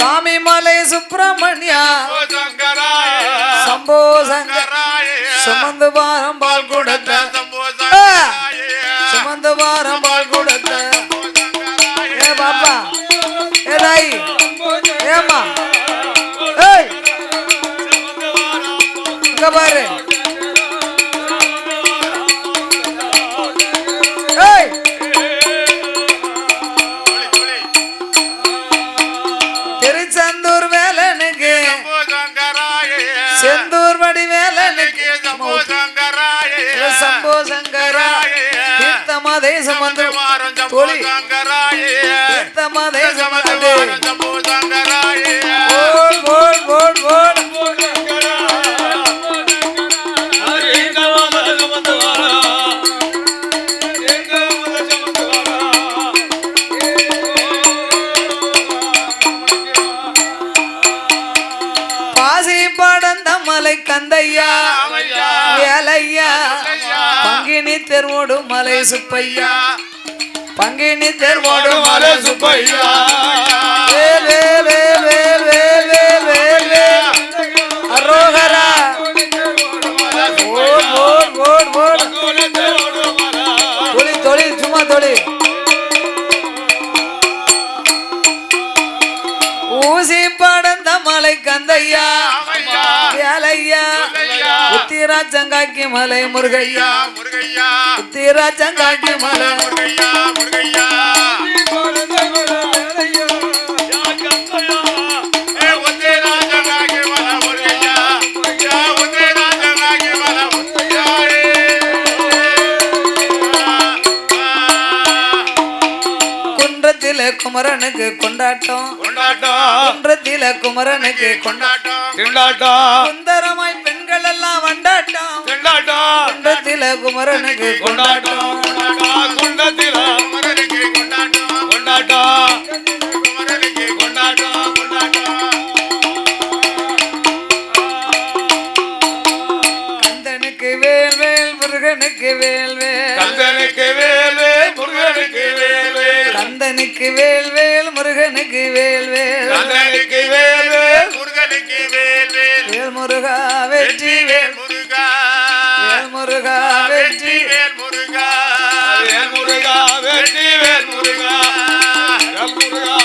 சாமி மலை சுப்பிரமணியா. சம்போ சங்கரா சுமந்து பாரம் கூட செந்தூர் வடி வேலனுக்கு சம்போ சங்கராய. சம்போ சங்கரா தீர்த்தமா தேசம் வந்து தோழி சங்கராய. தீர்த்தமா தேசம் மலை கந்தையா வேலையா பங்கினி தெருவோடு மலை சுப்பையா. பங்கினி தெருவோடு மலை சுப்பையா. அரோகரா. சும்மா தொழில். ஊசி படந்த மலை கந்தையா. ஐயா உத்திராச்சங்காக்கி மலை முருகையா. முருகையா உத்திராச்சங்காக்கி மலை முருகையா முருகையா. குமரனுக்கு கொண்டாட்டம். கொண்டாட்டம். குன்றத்தில குமரனுக்கு கொண்டாட்டம். திண்டாட்டம் சுந்தரமாய் பெண்கள் எல்லாம் வண்டாட்டம். திண்டாட்டம் குன்றத்தில குமரனுக்கு கொண்டாட்டம். கொண்டாட்டம். குண்டத்தில குமரனுக்கு கொண்டாட்டம். கொண்டாட்டம். குமரனுக்கு கொண்டாட்டம். கொண்டாட்டம். கந்தனுக்கு வேல் வேல் முருகனுக்கு வேல் வேல். கந்தனுக்கு வேலு கந்தனுக்கு வேல் வேல் முருகனுக்கு வேல் வேல். கந்தனுக்கு வேலு முருகனுக்கு வேலு வேல். முருகா வெற்றி வேல் முருகா. வேல் முருகா வெற்றி. வேல் முருகா. வேல் முருகா வெற்றி வேல் முருகா. வேல் முருகா